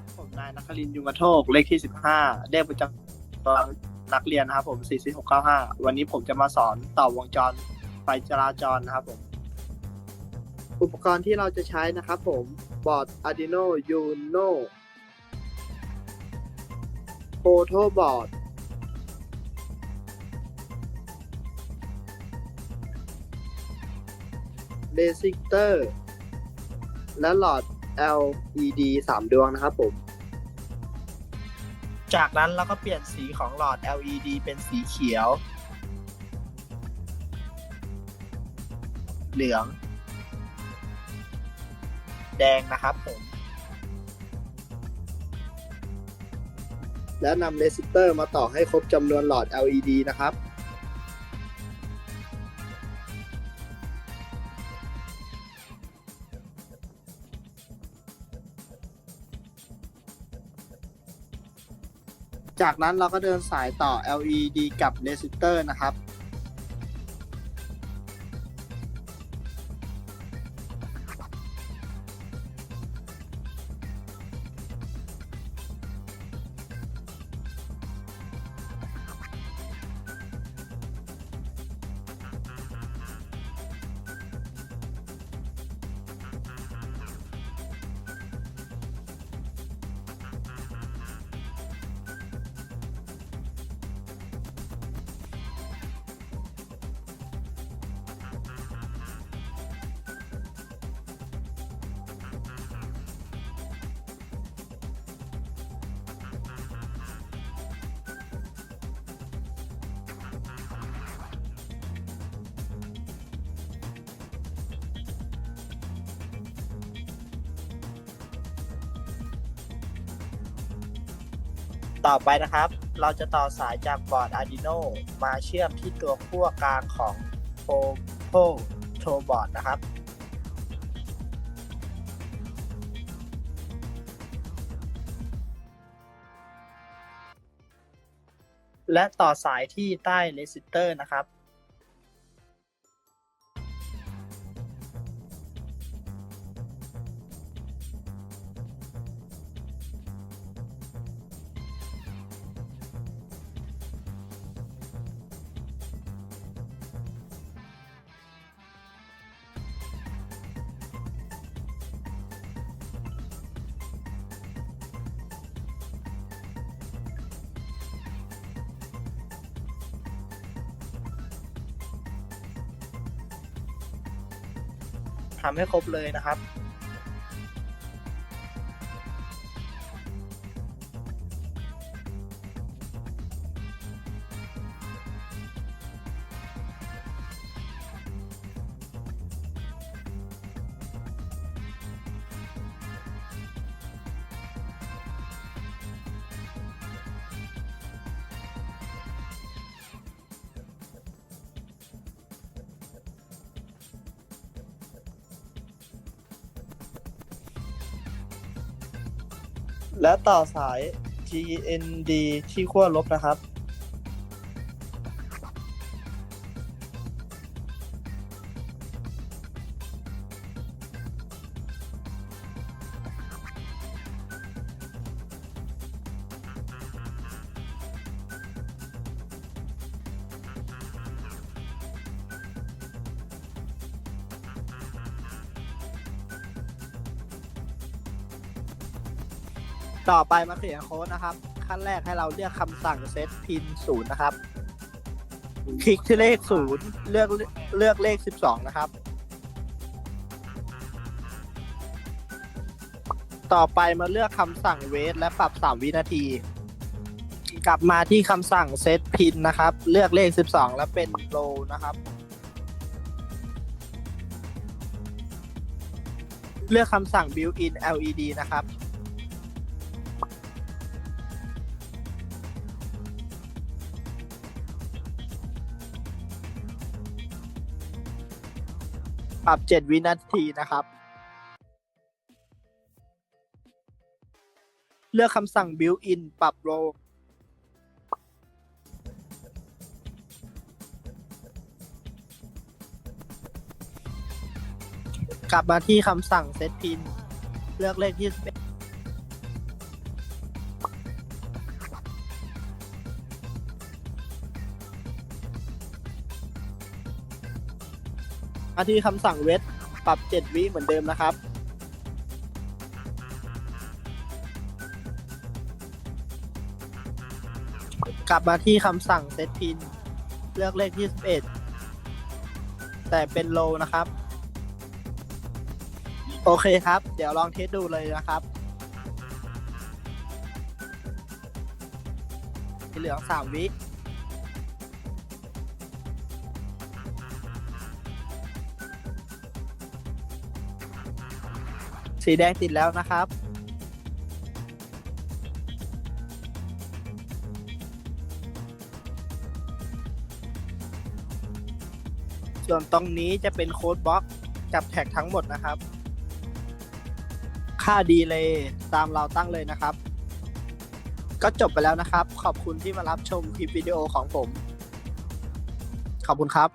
ครับผมนายนักรินยุมาโทกเลขที่ 15เลขประจำตัวนักเรียนนะครับผม44695 วันนี้ผมจะมาสอนต่อวงจรไฟจราจรนะครับผม อุปกรณ์ที่เราจะใช้นะครับผมบอร์ด Arduino Uno Photo Board เ e ซิเตอร์และหลอด LED 3 ดวงนะครับผม จากนั้นเราก็เปลี่ยนสีของหลอด LED เป็นสีเขียว เหลือง แดงนะครับผม แล้วนำเรสิสเตอร์มาต่อให้ครบจำนวนหลอด LED นะครับ จากนั้นเราก็เดินสายต่อ LED กับเรสิเตอร์นะครับ ต่อไปนะครับ เราจะต่อสายจากบอร์ด Arduino มาเชื่อมที่ตัวขั้วกลางของโพโพโทบอร์ดนะครับ และต่อสายที่ใต้เรสิสเตอร์นะครับ ทำให้ครบเลยนะครับ และต่อสาย T N D ที่ขั้วลบนะครับ ต่อไปมาเขียนโค้ดนะครับ ขั้นแรกให้เราเลือกคำสั่งเซตพินศูนย์นะครับ คลิกที่เลขศูนย์เลือกเลือกเลขสิบสองนะครับ ต่อไปมาเลือกคำสั่งเวทและปรับสามวินาที กลับมาที่คำสั่งเซตพินนะครับ เลือกเลขสิบสองและเป็นโลนะครับ เลือกคำสั่ง built in LED นะครับ รับเจ็ดวินาทีนะครับ เลือกคำสั่ง built in ปรับโลกลับมาที่คำสั่ง set pin เลือกเลขที่ มาที่คำสั่งเวทปรับ 7 วิเหมือนเดิมนะครับ กลับมาที่คำสั่งเซตพิน เลือกเลขที่ 11 แต่เป็นโลนะครับ โอเคครับ เดี๋ยวลองเทสดูเลยนะครับสีเหลือง 3 วิ สีแดงติดแล้วนะครับ ส่วนตรงนี้จะเป็นโค้ดบล็อกกับแท็กทั้งหมดนะครับ ค่าดีเลยตามเราตั้งเลยนะครับ ก็จบไปแล้วนะครับ ขอบคุณที่มารับชมคลิปวิดีโอของผม ขอบคุณครับ